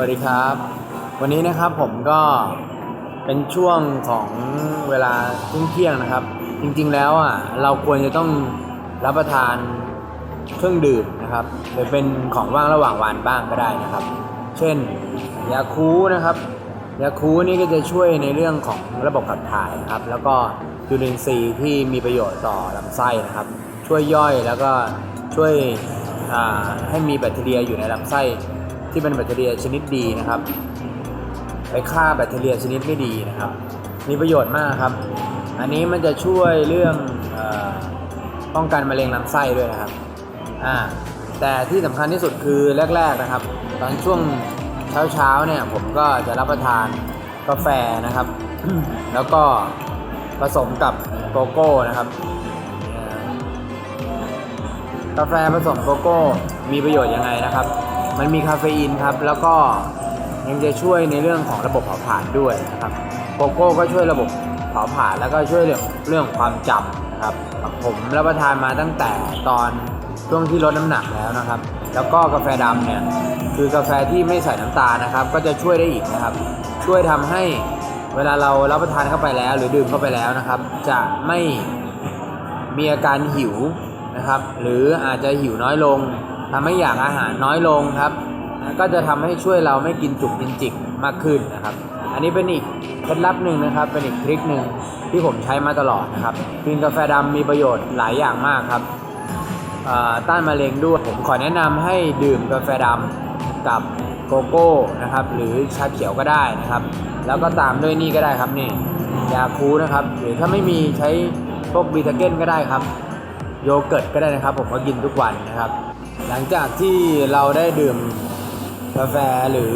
วัสดีครับ วันนี้นะครับผมก็เป็นช่วงของเวลาทุ่เที่ยงนะครับ จริงๆแล้วอะเราควรจะต้องรับประทานเครื่องดื่มนะครับหรือเป็นของว่างระหว่างวันบ้างก็ได้นะครับ เช่นยาคูนะครับยาคูนี่ก็จะช่วยในเรื่องของระบบขับถ่ายนะครับ แล้วก็จุลินทรีย์ที่มีประโยชน์ต่อลำไส้นะครับ ช่วยย่อยแล้วก็ช่วยให้มีแบคทีเรียอยู่ในลำไส้ ที่เป็นแบคทีเรียชนิดดีนะครับ ไปฆ่าแบคทีเรียชนิดไม่ดีนะครับ มีประโยชน์มากครับ อันนี้มันจะช่วยเรื่องอป้องกันมะเร็งลำไส้ด้วยนะครับอ่าแต่ที่สำคัญที่สุดคือแรก ๆนะครับ ตอนช่วงเช้าๆเนี่ยผมก็จะรับประทานกาแฟนะครับ แล้วก็ผสมกับโกโก้นะครับกาแฟผสมโกโก้มีประโยชน์ยังไงนะครับ มันมีคาเฟอีนครับ แล้วก็ยังจะช่วยในเรื่องของระบบเผาผลาญด้วยนะครับโกโก้ก็ช่วยระบบเผาผลาญแล้วก็ช่วยเรื่องเรื่องความจำนะครับ ผมรับประทานมาตั้งแต่ตอนช่วงที่ลดน้ำหนักแล้วนะครับ แล้วก็กาแฟดำเนี่ยคือกาแฟที่ไม่ใส่น้ำตาลนะครับ ก็จะช่วยได้อีกนะครับ ช่วยทำให้เวลาเรารับประทานเข้าไปแล้ว หรือดื่มเข้าไปแล้วนะครับ จะไม่มีอาการหิวนะครับ หรืออาจจะหิวน้อยลง ทำให้อยากอาหารน้อยลงครับ ก็จะทำให้ช่วยเราไม่กินจุกกินจิกมากขึ้นนะครับ อันนี้เป็นอีกเคล็ดลับหนึ่งนะครับ เป็นอีกทริคหนึ่งที่ผมใช้มาตลอดนะครับกินกาแฟดำมีประโยชน์หลายอย่างมากครับต้านมะเร็งด้วยผมขอแนะนำให้ดื่มกาแฟดำกับโกโก้นะครับ หรือชาเขียวก็ได้นะครับ แล้วก็ตามด้วยนี่ก็ได้ครับนี่ยาคูนะครับ หรือถ้าไม่มีใช้พวกบีทาเก้นก็ได้ครับ โยเกิร์ตก็ได้นะครับ ผมก็กินทุกวันนะครับ หลังจากที่เราได้ดื่มกาแฟหรือ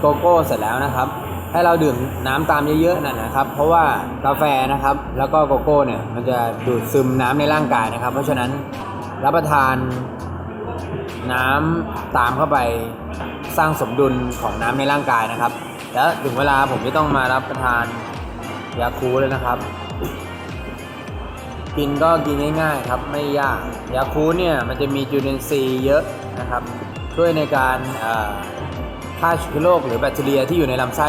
โกโก้เสร็จแล้วนะครับ ให้เราดื่มน้ำตามเยอะๆนั่นนะครับ เพราะว่ากาแฟนะครับแล้วก็โกโก้เนี่ยมันจะดูดซึมน้ำในร่างกายนะครับ เพราะฉะนั้นรับประทานน้ำตามเข้าไปสร้างสมดุลของน้ำในร่างกายนะครับ แล้วถึงเวลาผมจะต้องมารับประทานยาคูเลยนะครับ กินก็กินง่ายๆครับไม่ยากยาคูเนี่ยมันจะมีจุลินทรีย์เยอะนะครับช่วยในการฆ่าเชื้อโรคหรือแบคทีเรียที่อยู่ในลำไส้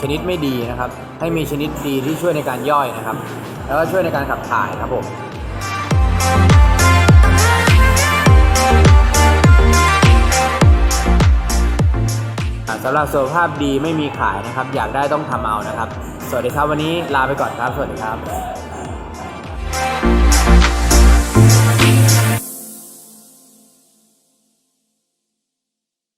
ชนิดไม่ดีนะครับ ให้มีชนิดดีที่ช่วยในการย่อยนะครับ แล้วก็ช่วยในการขับถ่ายครับผมสำหรับสุขภาพดีไม่มีขายนะครับ อยากได้ต้องทำเอานะครับ สวัสดีครับวันนี้ลาไปก่อนครับ สวัสดีครับ